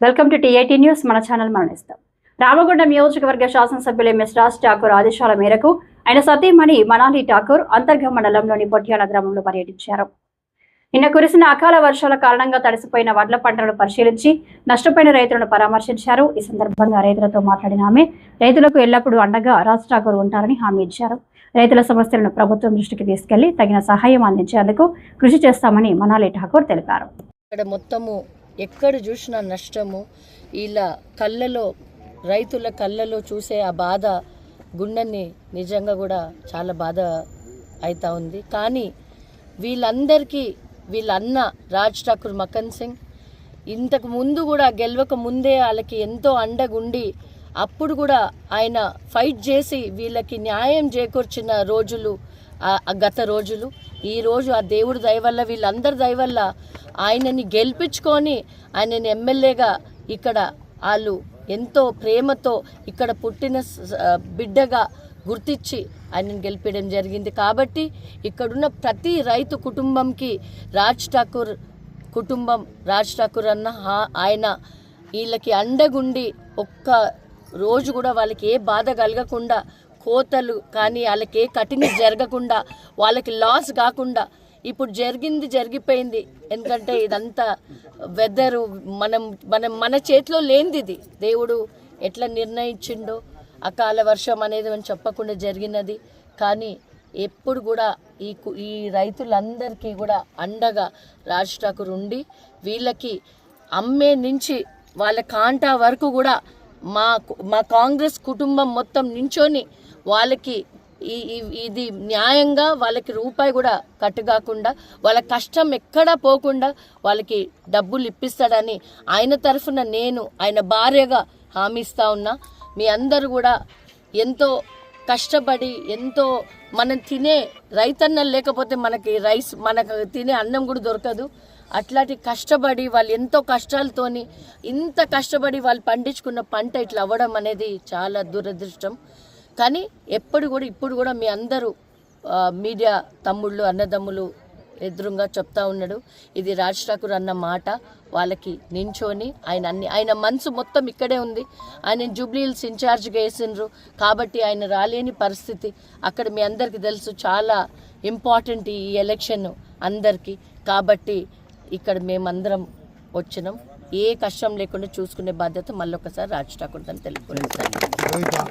Welcome to TIT news. మన channel మరణిస్తాం. రామగుండం నియోజకవర్గ శాసనసభ్యులు ఎంఎస్ రాజ్ ఠాకూర్ ఆదేశాల మేరకు ఆయన సతీమణి మనాలి ఠాకూర్ అంతర్గ మండలంలోని పొట్యాల గ్రామంలో పర్యటించారు. నిన్న కురిసిన అకాల వర్షాల కారణంగా తడిసిపోయిన వడ్ల పంటలను పరిశీలించి నష్టపోయిన రైతులను పరామర్శించారు. ఈ సందర్భంగా రైతులతో మాట్లాడిన ఆమె రైతులకు ఎల్లప్పుడూ అండగా రాజ్ ఠాకూర్ ఉంటారని హామీ ఇచ్చారు. రైతుల సమస్యలను ప్రభుత్వం దృష్టికి తీసుకెళ్ళి తగిన సహాయం అందించేందుకు కృషి చేస్తామని మనాలి ఠాకూర్ తెలిపారు. ఇక్కడ మొత్తము ఎక్కడ చూసినా నష్టము. ఇలా కళ్ళలో రైతుల కళ్ళలో చూసే ఆ బాధ గుండెని నిజంగా కూడా చాలా బాధ అవుతా ఉంది. కానీ వీళ్ళందరికీ వీళ్ళ అన్న రాజ్ ఠాకూర్ మకన్ సింగ్ ఇంతకు ముందు కూడా గెలవక ముందే వాళ్ళకి ఎంతో అండగుండి అప్పుడు కూడా ఆయన ఫైట్ చేసి వీళ్ళకి న్యాయం చేకూర్చిన రోజులు గత రోజులు. ఈ రోజు ఆ దేవుడి దయవల్ల వీళ్ళందరి దయవల్ల ఆయనని గెలిపించుకొని ఆయనని ఎమ్మెల్యేగా ఇక్కడ వాళ్ళు ఎంతో ప్రేమతో ఇక్కడ పుట్టిన స- బిడ్డగా గుర్తించి ఆయనను గెలిపించడం జరిగింది. కాబట్టి ఇక్కడున్న ప్రతి రైతు కుటుంబంకి రాజ్ ఠాకూర్ కుటుంబం రాజ్ ఠాకూర్ అన్న ఆయన వీళ్ళకి అండగుండి ఒక్క రోజు కూడా వాళ్ళకి ఏ బాధ కలగకుండా కోతలు కానీ వాళ్ళకి ఏ కటింగ్ జరగకుండా వాళ్ళకి లాస్ కాకుండా ఇప్పుడు జరిగింది జరిగిపోయింది. ఎందుకంటే ఇదంతా వెదరు మనం మనం మన చేతిలో లేనిది ఇది దేవుడు ఎట్లా నిర్ణయించిండో అకాల వర్షం అనేది మనం చెప్పకుండా జరిగినది. కానీ ఎప్పుడు కూడా ఈ కు- ఈ రైతులందరికీ కూడా అండగా రాజ్ ఠాకూర్ ఉండి వీళ్ళకి అమ్మే నుంచి వాళ్ళ కాంటా వరకు కూడా మా కు- మా కాంగ్రెస్ కుటుంబం మొత్తం నించొని వాళ్ళకి ఈ ఇది న్యాయంగా వాళ్ళకి రూపాయి కూడా కట్టుకాకుండా వాళ్ళ కష్టం ఎక్కడా పోకుండా వాళ్ళకి డబ్బులు ఇప్పిస్తాడని ఆయన తరఫున నేను ఆయన భార్యగా హామీ ఇస్తా ఉన్నా. మీ అందరూ కూడా ఎంతో కష్టపడి ఎంతో మనం తినే రైతన్నం లేకపోతే మనకి రైస్ మనకు తినే అన్నం కూడా దొరకదు. అట్లాంటి కష్టపడి వాళ్ళు ఎంతో కష్టాలతోని ఇంత కష్టపడి వాళ్ళు పండించుకున్న పంట ఇట్లా అవ్వడం అనేది చాలా దురదృష్టం. కానీ ఎప్పుడు కూడా ఇప్పుడు కూడా మీ అందరూ మీడియా తమ్ముళ్ళు అన్నదమ్ములు ఎదురుగా చెప్తా ఉన్నాడు. ఇది రాజ్ ఠాకూర్ అన్న మాట. వాళ్ళకి నించోని ఆయన అన్ని ఆయన మనసు మొత్తం ఇక్కడే ఉంది. ఆయన జూబ్లీ హిల్స్ ఇన్ఛార్జ్గా వేసిండ్రు. కాబట్టి ఆయన రాలేని పరిస్థితి. అక్కడ మీ అందరికీ తెలుసు చాలా ఇంపార్టెంట్ ఈ ఎలక్షన్ అందరికీ. కాబట్టి ఇక్కడ మేమందరం వచ్చినాం. ఏ కష్టం లేకుండా చూసుకునే బాధ్యత మళ్ళొకసారి రాజ్ ఠాకూర్ అని తెలుపుకుంటాను